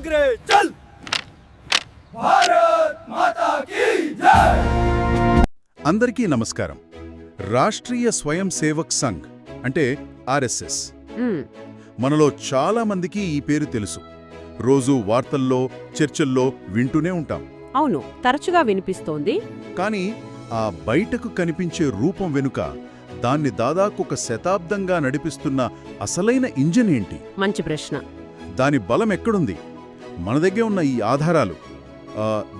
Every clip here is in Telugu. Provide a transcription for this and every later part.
आगरे चल भारत माता की जय అందరికీ నమస్కారం రాష్ట్రీయ స్వయం సేవక్ సంఘ్ అంటే ఆర్ఎస్ఎస్ మ్మ్. మనలో చాలా మందికి ఈ పేరు తెలుసు రోజు వార్తల్లో చర్చల్లో వింటూనే ఉంటాం అవును తరచుగా వినిపిస్తోంది కానీ ఆ బయటకు కనిపించే రూపం వెనుక దాన్ని దాదాపు ఒక శతాబ్దంగా నడిపిస్తున్న అసలైన ఇంజిన్ ఏంటి మంచి ప్రశ్న దాని బలం ఎక్కడుంది మన దగ్గర ఉన్న ఈ ఆధారాలు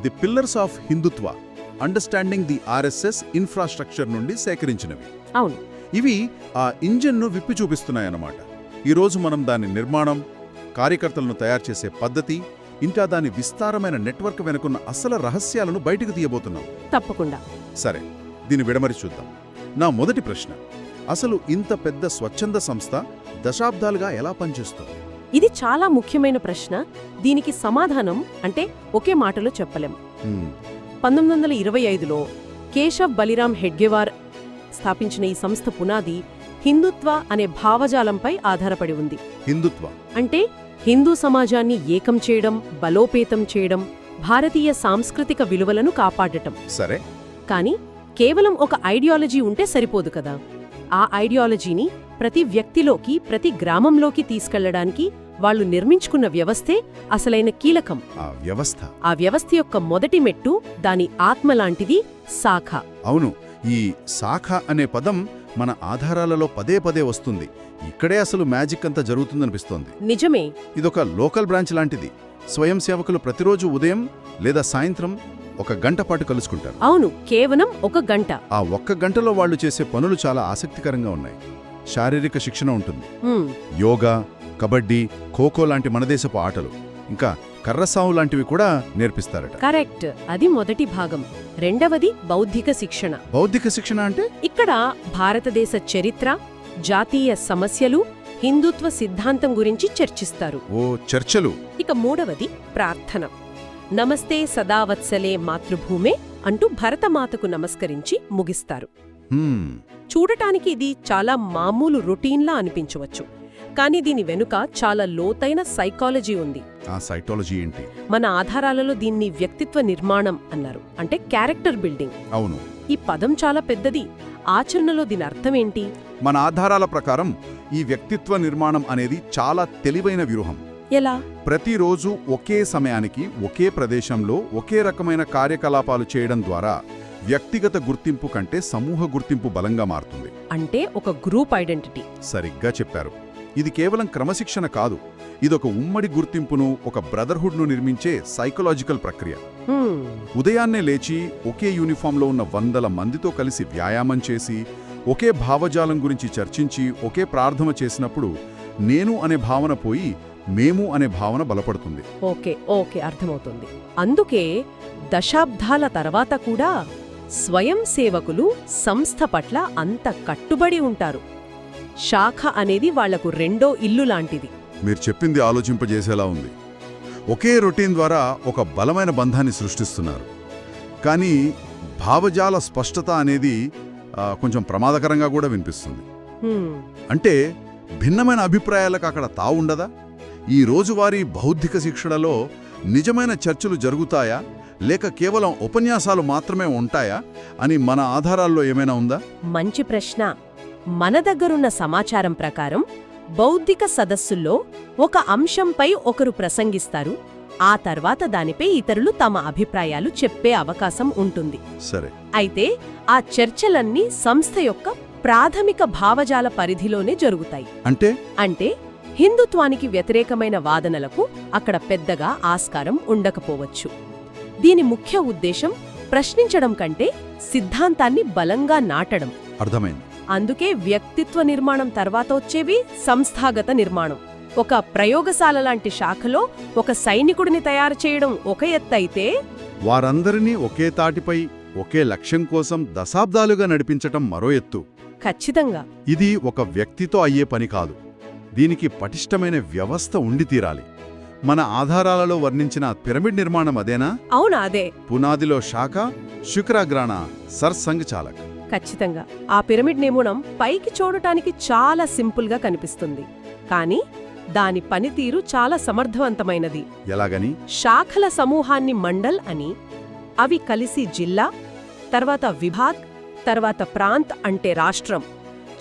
the pillars of Hindutva understanding the RSS infrastructure నుండి సేకరించినవి. అవును. ఇవి ఆ ఇంజిన్ను విప్పి చూపిస్తున్నాయన్నమాట. ఈరోజు మనం దాని నిర్మాణం కార్యకర్తలను తయారు చేసే పద్ధతి ఇంకా దాని విస్తారమైన నెట్వర్క్ వెనుకున్న అసలు రహస్యాలను బయటకు తీయబోతున్నాం. తప్పకుండా. సరే దీన్ని విడమరి చూద్దాం. నా మొదటి ప్రశ్న అసలు ఇంత పెద్ద స్వచ్ఛంద సంస్థ దశాబ్దాలుగా ఎలా పనిచేస్తుంది? ఇది చాలా ముఖ్యమైన ప్రశ్న. దీనికి సమాధానం అంటే ఒకే మాటలో చెప్పలేం. పంతొమ్మిది వందల ఇరవై ఐదులో కేశవ్ బలిరామ్ హెడ్గేవార్ స్థాపించిన ఈ సంస్థ పునాది హిందుత్వ అనే భావజాలంపై ఆధారపడి ఉంది. హిందుత్వ. అంటే హిందూ సమాజాన్ని ఏకం చేయడం బలోపేతం చేయడం భారతీయ సాంస్కృతిక విలువలను కాపాడటం. సరే. కానీ కేవలం ఒక ఐడియాలజీ ఉంటే సరిపోదు కదా. ఆ ఐడియాలజీని ప్రతి వ్యక్తిలోకి ప్రతి గ్రామంలోకి తీసుకెళ్ళడానికి వాళ్ళు నిర్మించుకున్న వ్యవస్థే అసలైన కీలకం. ఆ వ్యవస్థ. ఆ వ్యవస్థ యొక్క మొదటి మెట్టు దాని ఆత్మ లాంటిది శాఖ. అవును ఈ శాఖ అనే పదం మన ఆధారాలలో పదే పదే వస్తుంది. ఇక్కడే అసలు మ్యాజిక్ అంతా జరుగుతుందనిపిస్తోంది. నిజమే. ఇదొక లోకల్ బ్రాంచ్ లాంటిది. స్వయం సేవకులు ప్రతిరోజు ఉదయం లేదా సాయంత్రం ఒక గంట పాటు కలుసుకుంటారు. అవును కేవలం ఒక గంట. ఆ ఒక్క గంటలో వాళ్ళు చేసే పనులు చాలా ఆసక్తికరంగా ఉన్నాయి. శారీరక శిక్షణ ఉంటుంది. యోగా కబడ్డీ ఖోఖో లాంటి మనదేశపు ఆటలు ఇంకా కర్రసావు లాంటివి కూడా నేర్పిస్తారట. కరెక్ట్. అది మొదటి భాగం. రెండవది బౌద్ధిక శిక్షణ. బౌద్ధిక శిక్షణ అంటే? ఇక్కడ భారతదేశ చరిత్ర జాతీయ సమస్యలు హిందుత్వ సిద్ధాంతం గురించి చర్చిస్తారు. ఓ చర్చలు. ఇక మూడవది ప్రార్థన. నమస్తే సదావత్సలే మాతృభూమే అంటూ భరతమాతకు నమస్కరించి ముగిస్తారు. చూడటానికి ఇది చాలా మామూలు రొటీన్లా అనిపించవచ్చు. కానీ దీని వెనుక చాలా లోతైన సైకాలజీ ఉంది. ఆ సైటాలజీ ఏంటి? మన ఆధారాలలో దీన్ని వ్యక్తిత్వ నిర్మాణం అన్నారు. అంటే క్యారెక్టర్ బిల్డింగ్. అవును. ఈ పదం చాలా పెద్దది. ఆచరణలో దీని అర్థమేంటి మన ఆధారాల ప్రకారం ఈ వ్యక్తిత్వ నిర్మాణం అనేది చాలా తెలివైన వ్యూహం. ఎలా? ప్రతిరోజు ఒకే సమయానికి ఒకే ప్రదేశంలో ఒకే రకమైన కార్యకలాపాలు చేయడం ద్వారా వ్యక్తిగత గుర్తింపు కంటే సమూహ గుర్తింపు బలంగా మారుతుంది. అంటే ఒక గ్రూప్ ఐడెంటిటీ. సరిగ్గా చెప్పారు. ఇది కేవలం క్రమశిక్షణ కాదు. ఇదొక ఉమ్మడి గుర్తింపును ఒక బ్రదర్హుడ్ను నిర్మించే సైకలాజికల్ ప్రక్రియ. ఉదయాన్నే లేచి ఒకే యూనిఫామ్లో ఉన్న వందల మందితో కలిసి వ్యాయామం చేసి ఒకే భావజాలం గురించి చర్చించి ఒకే ప్రార్థన చేసినప్పుడు నేను అనే భావన పోయి మేము అనే భావన బలపడుతుంది. ఓకే ఓకే అర్థమవుతుంది. అందుకే దశాబ్దాల తర్వాత కూడా స్వయం సేవకులు సంస్థ పట్ల అంత కట్టుబడి ఉంటారు. శాఖ అనేది వాళ్ళకు రెండో ఇల్లు లాంటిది. మీరు చెప్పింది ఆలోచింపజేసేలా ఉంది. ఒకే రొటీన్ ద్వారా ఒక బలమైన బంధాన్ని సృష్టిస్తున్నారు. కానీ భావజాల స్పష్టత అనేది కొంచెం ప్రమాదకరంగా కూడా వినిపిస్తుంది. అంటే భిన్నమైన అభిప్రాయాలకు అక్కడ తావుండదా? ఈ రోజువారీ బౌద్ధిక శిక్షణలో నిజమైన చర్చలు జరుగుతాయా? లేక కేవలం ఉపన్యాసాలు మాత్రమే ఉంటాయా? అని మన ఆధారాల్లో ఏమైనా ఉందా? మంచి ప్రశ్న. మన దగ్గరున్న సమాచారం ప్రకారం బౌద్ధిక సదస్సుల్లో ఒక అంశంపై ఒకరు ప్రసంగిస్తారు. ఆ తర్వాత దానిపై ఇతరులు తమ అభిప్రాయాలు చెప్పే అవకాశం ఉంటుంది. సరే. అయితే ఆ చర్చలన్నీ సంస్థ యొక్క ప్రాథమిక భావజాల పరిధిలోనే జరుగుతాయి. అంటే? అంటే హిందుత్వానికి వ్యతిరేకమైన వాదనలకు అక్కడ పెద్దగా ఆస్కారం ఉండకపోవచ్చు. దీని ముఖ్య ఉద్దేశం ప్రశ్నించడం కంటే సిద్ధాంతాన్ని బలంగా నాటడం. అర్థమైంది. అందుకే వ్యక్తిత్వ నిర్మాణం తర్వాత వచ్చేవి సంస్థాగత నిర్మాణం. ఒక ప్రయోగశాల లాంటి శాఖలో ఒక సైనికుడిని తయారు చేయడం ఒక ఎత్తైతే వారందరినీ ఒకే తాటిపై ఒకే లక్ష్యం కోసం దశాబ్దాలుగా నడిపించటం మరో ఎత్తు. ఖచ్చితంగా. ఇది ఒక వ్యక్తితో అయ్యే పని కాదు. దీనికి పటిష్టమైన వ్యవస్థ ఉండి తీరాలి. మన ఆధారాలలో వర్ణించిన పిరమిడ్ నిర్మాణం అదేనా? అవునా అదే. పునాదిలో శాఖ శుక్రాగ్రాణ సర్సంగ్ చాలక్. ఖచ్చితంగా. ఆ పిరమిడ్ నిర్మాణం పైకి చూడటానికి చాలా సింపుల్గా కనిపిస్తుంది. కానీ దాని పనితీరు చాలా సమర్థవంతమైనది. ఎలాగని? శాఖల సమూహాన్ని మండల్ అని అవి కలిసి జిల్లా తర్వాత విభాగ్ తర్వాత ప్రాంత్ అంటే రాష్ట్రం.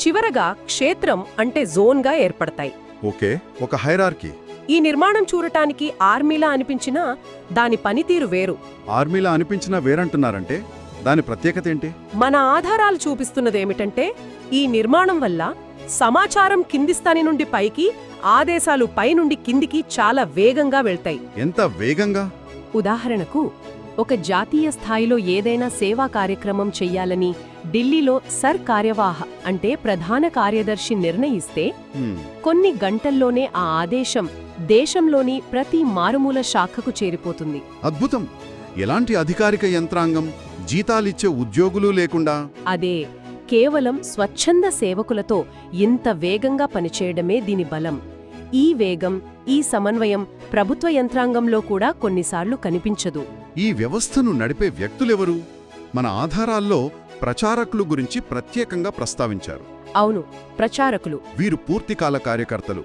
చివరగా క్షేత్రం అంటే జోన్గా ఏర్పడతాయి. ఓకే ఒక హైరార్కీ. ఈ నిర్మాణం చూడటానికి ఆర్మీలా అనిపించినా దాని పనితీరు వేరు. ఆర్మీలా అనిపించినా వేరంటున్నారంటే దాని ప్రత్యేకత ఏంటి? మన ఆధారాలు చూపిస్తున్నదేమిటంటే ఈ నిర్మాణం వల్ల సమాచారం కింది స్థాని నుండి పైకి ఆదేశాలు పైనుండి కిందికి చాలా వేగంగా వెళ్తాయి. ఎంత వేగంగా? ఉదాహరణకు ఒక జాతీయ స్థాయిలో ఏదైనా సేవా కార్యక్రమం చెయ్యాలని ఢిల్లీలో సర్ కార్యవాహ అంటే ప్రధాన కార్యదర్శి నిర్ణయిస్తే కొన్ని గంటల్లోనే ఆ ఆదేశం దేశంలోని ప్రతి మారుమూల శాఖకు చేరిపోతుంది. అద్భుతం! ఎలాంటి అధికారిక యంత్రాంగం జీతాలిచ్చే ఉద్యోగులు లేకుండా? అదే కేవలం స్వచ్ఛంద సేవకులతో ఇంత వేగంగా పనిచేయడమే దీని బలం. ఈ వేగం ఈ సమన్వయం ప్రభుత్వ యంత్రాంగంలో కూడా కొన్నిసార్లు కనిపించదు. ఈ వ్యవస్థను నడిపే వ్యక్తులెవరు? మన ఆధారాల్లో ప్రచారకులు గురించి ప్రత్యేకంగా ప్రస్తావించారు. అవును ప్రచారకులు. వీరు పూర్తికాల కార్యకర్తలు.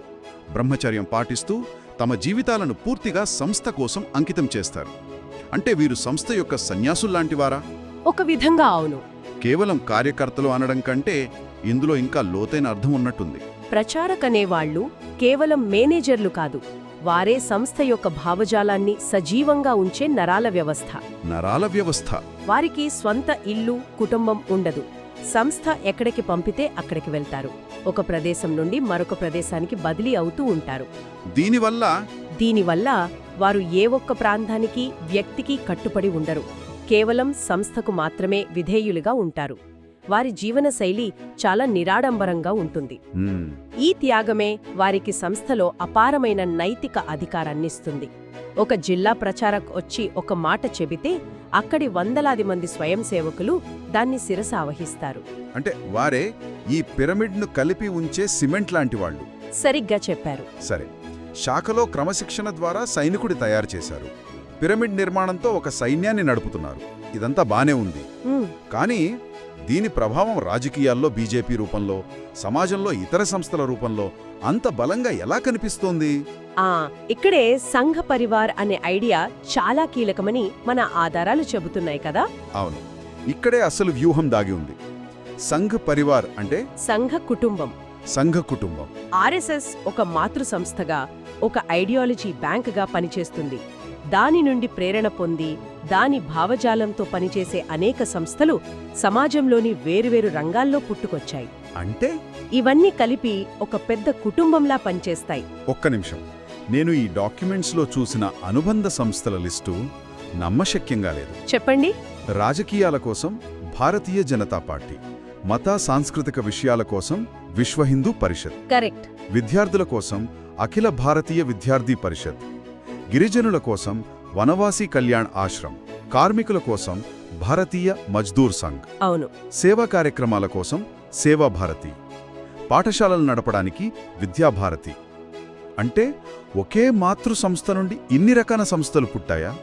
బ్రహ్మచర్యం పాటిస్తూ తమ జీవితాలను పూర్తిగా సంస్థ కోసం అంకితం చేస్తారు. అంటే వీరు సంస్థ యొక్క సన్యాసుల్లాంటివారా ఒక విధంగా అవును. కేవలం కార్యకర్తలు అనడం కంటే ఇందులో ఇంకా లోతైన అర్థం ఉన్నట్టుంది. ప్రచారకనేవాళ్ళు కేవలం మేనేజర్లు కాదు. వారే సంస్థ యొక్క భావజాలాన్ని సజీవంగా ఉంచే నరాల వ్యవస్థ. నరాల వ్యవస్థ. వారికి స్వంత ఇల్లు కుటుంబం ఉండదు. సంస్థ ఎక్కడికి పంపితే అక్కడికి వెళ్తారు. ఒక ప్రదేశం నుండి మరొక ప్రదేశానికి బదిలీ అవుతూ ఉంటారు. దీనివల్ల దీనివల్ల వారు ఏ ఒక్క ప్రాంతానికి వ్యక్తికి కట్టుపడి ఉండరు. కేవలం సంస్థకు మాత్రమే విధేయులుగా ఉంటారు. వారి జీవనశైలి చాలా నిరాడంబరంగా ఉంటుంది. ఈ త్యాగమే వారికి సంస్థలో అపారమైన నైతిక అధికారాన్నిస్తుంది. ఒక జిల్లా ప్రచారక్ వచ్చి ఒక మాట చెబితే అక్కడి వందలాది మంది స్వయం సేవకులు దాన్ని శిరస ఆవహిస్తారు. అంటే వారే ఈ పిరమిడ్ను కలిపి ఉంచే సిమెంట్ లాంటి వాళ్ళు. సరిగ్గా చెప్పారు. సరే శాఖలో క్రమశిక్షణ ద్వారా సైనికుడి తయారు చేశారు. పిరమిడ్ నిర్మాణంతో ఒక సైన్యాన్ని నడుపుతున్నారు. ఇదంతా బానే ఉంది. కానీ దీని ప్రభావం రాజకీయాల్లో బీజేపీ రూపంలో సమాజంలో ఇతర సంస్థల రూపంలో అంత బలంగా ఎలా కనిపిస్తోంది? ఆ ఇక్కడే సంఘ పరివార్ అనే ఐడియా చాలా కీలకమని మన ఆధారాలు చెబుతున్నాయి కదా? అవును. ఇక్కడే అసలు వ్యూహం దాగి ఉంది. సంఘ్ పరివార్ అంటే? సంఘ కుటుంబం. సంఘ కుటుంబం. ఆర్ఎస్ఎస్ ఒక మాతృ సంస్థగా ఒక ఐడియాలజీ బ్యాంక్గా పనిచేస్తుంది. దాని నుండి ప్రేరణ పొంది దాని భావజాలంతో పనిచేసే అనేక సంస్థలు సమాజంలోని వేరువేరు రంగాల్లో పుట్టుకొచ్చాయి. అంటే? ఇవన్నీ కలిపి ఒక పెద్ద కుటుంబంలా పనిచేస్తాయి. ఒక్క నిమిషం. నేను ఈ డాక్యుమెంట్స్లో చూసిన అనుబంధ సంస్థల లిస్టు నమ్మశక్యంగా లేదు. చెప్పండి. రాజకీయాల కోసం భారతీయ జనతా పార్టీ మత సాంస్కృతిక విషయాల కోసం విశ్వ హిందూ పరిషత్ కరెక్ట్. విద్యార్థుల కోసం అఖిల భారతీయ విద్యార్థి పరిషత్ గిరిజనుల కోసం వనవాసీ కళ్యాణ్ ఆశ్రమ్ కార్మికుల కోసం భారతీయ మజ్దూర్ సంఘ్. అవును. సేవా కార్యక్రమాల కోసం సేవా భారతి. పాఠశాలలు నడపడానికి విద్యాభారతి అంటే ఒకే మాతృ సంస్థ నుండి ఇన్ని రకాల సంస్థలు పుట్టాయా?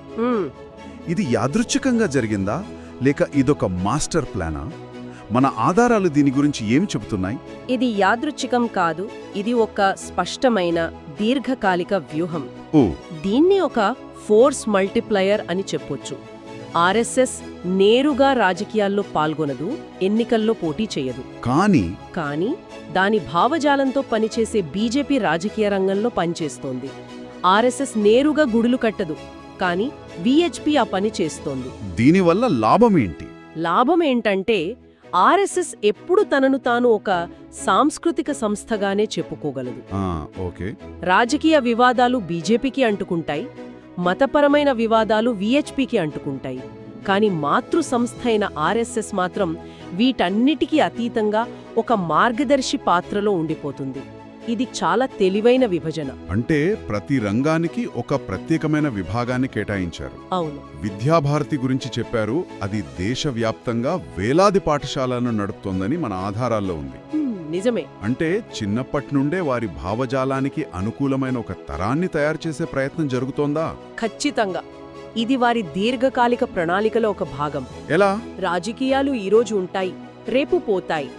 ఇది యాదృచ్ఛికంగా జరిగిందా? లేక ఇదొక మాస్టర్ ప్లానా? మన ఆధారాలు దీని గురించి ఏం చెబుతున్నాయి? ఇది యాదృచ్ఛికం కాదు ఇది ఒక స్పష్టమైన దీర్ఘకాలిక వ్యూహం. ఓ. దీన్ని ఒక ఫోర్స్ మల్టిప్లయర్ అని చెప్పొచ్చు. ఆర్ఎస్ఎస్ నేరుగా రాజకీయాల్లో పాల్గొనదు ఎన్నికల్లో పోటీ చేయదు. కానీ కానీ దాని భావజాలంతో పనిచేసే బీజేపీ రాజకీయ రంగంలో పనిచేస్తోంది. ఆర్ఎస్ఎస్ నేరుగా గుడులు కట్టదు కానీ విహెచ్పి ఆ పని చేస్తోంది. దీనివల్ల లాభమేంటి లాభం ఏంటంటే ఆర్ఎస్ఎస్ ఎప్పుడు తనను తాను ఒక సాంస్కృతిక సంస్థగానే చెప్పుకోగలదు. రాజకీయ వివాదాలు బీజేపీకి అంటుకుంటాయి మతపరమైన వివాదాలు విహెచ్పికి అంటుకుంటాయి. కాని మాతృ సంస్థ అయిన ఆర్ఎస్ఎస్ మాత్రం వీటన్నిటికీ అతీతంగా ఒక మార్గదర్శి పాత్రలో ఉండిపోతుంది. ఇది చాలా తెలివైన విభజన. అంటే ప్రతి రంగానికి ఒక ప్రత్యేకమైన విభాగాన్ని కేటాయించారు. అవును. విద్యాభారతి గురించి చెప్పారు అది దేశవ్యాప్తంగా వేలాది పాఠశాలను నడుపుతోందని మన ఆధారాల్లో ఉంది. నిజమే. అంటే చిన్నప్పటి నుండే వారి భావజాలానికి అనుకూలమైన ఒక తరాన్ని తయారు చేసే ప్రయత్నం జరుగుతోందా? ఖచ్చితంగా. ఇది వారి దీర్ఘకాలిక ప్రణాళికలో ఒక భాగం. ఎలా? రాజకీయాలు ఈరోజు ఉంటాయి రేపు పోతాయి.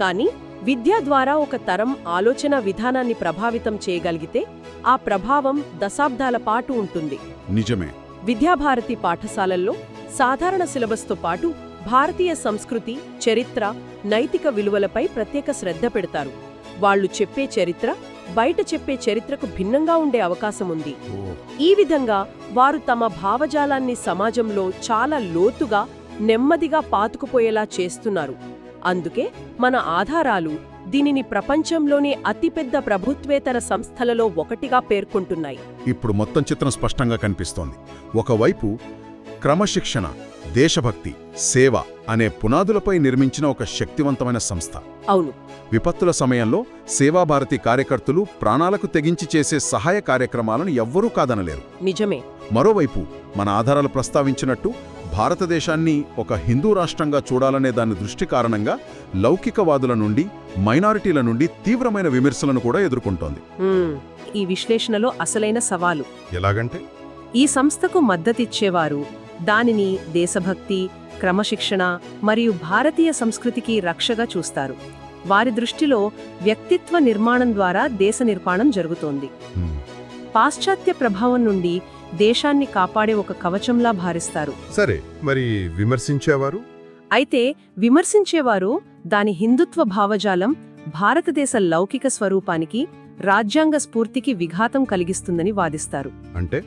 కానీ విద్య ద్వారా ఒక తరం ఆలోచన విధానాన్ని ప్రభావితం చేయగలిగితే ఆ ప్రభావం దశాబ్దాల పాటు ఉంటుంది. నిజమే. విద్యాభారతి పాఠశాలల్లో సాధారణ సిలబస్తో పాటు భారతీయ సంస్కృతి చరిత్ర నైతిక విలువలపై ప్రత్యేక శ్రద్ధ పెడతారు. వాళ్ళు చెప్పే చరిత్ర బయట చెప్పే చరిత్రకు భిన్నంగా ఉండే అవకాశం ఉంది. ఈ విధంగా వారు తమ భావజాలాన్ని సమాజంలో చాలా లోతుగా నెమ్మదిగా పాతుకుపోయేలా చేస్తున్నారు. అందుకే మన ఆధారాలు దీనిని ప్రపంచంలోనే అతిపెద్ద ప్రభుత్వేతర సంస్థలలో ఒకటిగా పేర్కొంటున్నాయి. ఇప్పుడు మొత్తం చిత్రం స్పష్టంగా కనిపిస్తోంది. ఒకవైపు క్రమశిక్షణ దేశభక్తి సేవ అనే పునాదులపై నిర్మించిన ఒక శక్తివంతమైన సంస్థ. అవును. విపత్తుల సమయంలో సేవాభారతి కార్యకర్తలు ప్రాణాలకు తెగించి చేసే సహాయ కార్యక్రమాలను ఎవ్వరూ కాదనలేరు. నిజమే. మరోవైపు మన ఆధారాలు ప్రస్తావించినట్టు భారతదేశాన్ని ఒక హిందూ రాష్ట్రంగా చూడాలనే దాని దృష్టి కారణంగా లౌకికవాదుల నుండి మైనారిటీల నుండి తీవ్రమైన విమర్శలను కూడా ఎదుర్కొంటోంది. ఈ విశ్లేషణలో అసలైన సవాలు. ఎలాగంటే? ఈ సంస్థకు మద్దతిచ్చేవారు దానిని దేశభక్తి క్రమశిక్షణ మరియు భారతీయ సంస్కృతికి రక్షగా చూస్తారు. వారి దృష్టిలో వ్యక్తిత్వ నిర్మాణం ద్వారా దేశ నిర్మాణం జరుగుతోంది. పాశ్చాత్య ప్రభావం నుండి దేశాన్ని కాపాడే ఒక కవచంలా భావిస్తారు సరే మరి విమర్శించేవారు? అయితే విమర్శించేవారు దాని హిందుత్వ భావజాలం భారతదేశ లౌకిక స్వరూపానికి రాజ్యాంగ స్ఫూర్తికి విఘాతం కలిగిస్తుందని వాదిస్తారు. అంటే?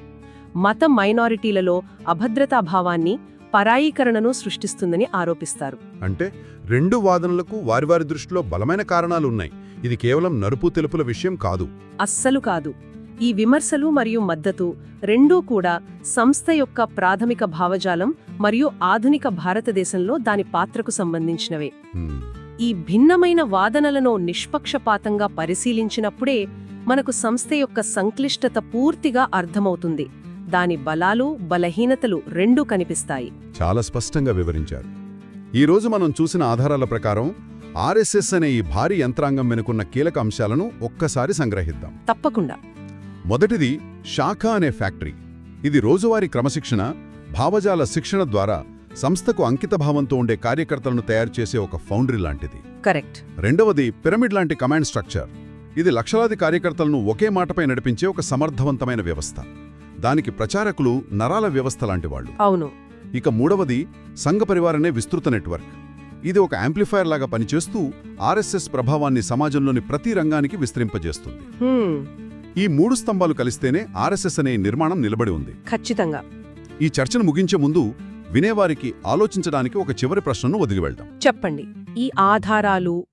మత మైనారిటీలలో అభద్రతాభావాన్ని పరాయీకరణను సృష్టిస్తుందని ఆరోపిస్తారు. అంటే రెండు వాదనలకు వారి వారి దృష్టిలో బలమైన కారణాలు ఉన్నాయి ఇది కేవలం నలుపు తెలుపుల విషయం కాదు. అస్సలు కాదు. ఈ విమర్శలు మరియు మద్దతు రెండూ కూడా సంస్థ యొక్క ప్రాథమిక భావజాలం మరియు ఆధునిక భారతదేశంలో దాని పాత్రకు సంబంధించినవే. ఈ భిన్నమైన వాదనలను నిష్పక్షపాతంగా పరిశీలించినప్పుడే మనకు సంస్థ యొక్క సంక్లిష్టత పూర్తిగా అర్థమవుతుంది. దాని బలాలు బలహీనతలు రెండూ కనిపిస్తాయి. చాలా స్పష్టంగా వివరించారు. ఈ రోజు మనం చూసిన ఆధారాల ప్రకారం ఆర్ఎస్ఎస్ అనే ఈ భారీ యంత్రాంగం వెనుకున్న కీలక అంశాలను ఒక్కసారి సంగ్రహిద్దాం. తప్పకుండా. మొదటిది శాఖ అనే ఫ్యాక్టరీ. ఇది రోజువారీ క్రమశిక్షణ భావజాల శిక్షణ ద్వారా సంస్థకు అంకితభావంతో ఉండే కార్యకర్తలను తయారు చేసే ఒక ఫౌండరీ లాంటిది. కరెక్ట్. రెండవది పిరమిడ్ లాంటి కమాండ్ స్ట్రక్చర్. ఇది లక్షలాది కార్యకర్తలను ఒకే మాటపై నడిపించే ఒక సమర్థవంతమైన వ్యవస్థ. దానికి ప్రచారకులు నరాల వ్యవస్థ లాంటి వాళ్ళు. అవును. ఇక మూడవది సంఘ పరివారనే విస్తృత నెట్వర్క్. ఇది ఒక యాంప్లిఫైయర్ లాగా పనిచేస్తూ ఆర్ఎస్ఎస్ ప్రభావాన్ని సమాజంలోని ప్రతి రంగానికి విస్తరింపజేస్తుంది. ఈ మూడు స్తంభాలు కలిస్తేనే ఆర్ఎస్ఎస్ అనే నిర్మాణం నిలబడి ఉంది. ఖచ్చితంగా. ఈ చర్చను ముగించే ముందు వినేవారికి ఆలోచించడానికి ఒక చివరి ప్రశ్నను వదిలి వెళ్దాం. చెప్పండి. ఈ ఆధారాలు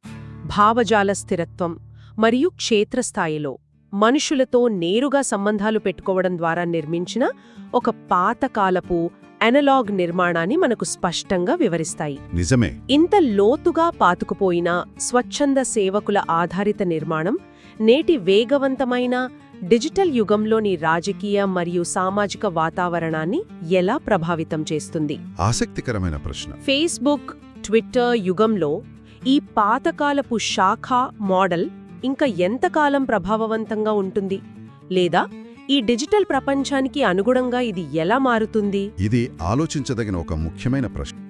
భావజాల స్థిరత్వం మరియు క్షేత్రస్థాయిలో మనుషులతో నేరుగా సంబంధాలు పెట్టుకోవడం ద్వారా నిర్మించిన ఒక పాతకాలపు అనలాగ్ నిర్మాణాన్ని మనకు స్పష్టంగా వివరిస్తాయి. నిజమే. ఇంత లోతుగా పాతుకుపోయిన స్వచ్ఛంద సేవకుల ఆధారిత నిర్మాణం నేటి వేగవంతమైన డిజిటల్ యుగంలోని రాజకీయ మరియు సామాజిక వాతావరణాన్ని ఎలా ప్రభావితం చేస్తుంది? ఆసక్తికరమైన ప్రశ్న. ఫేస్బుక్ ట్విట్టర్ యుగంలో ఈ పాతకాలపు శాఖ మోడల్ ఇంకా ఎంతకాలం ప్రభావవంతంగా ఉంటుంది? లేదా ఈ డిజిటల్ ప్రపంచానికి అనుగుణంగా ఇది ఎలా మారుతుంది? ఇది ఆలోచించదగిన ఒక ముఖ్యమైన ప్రశ్న.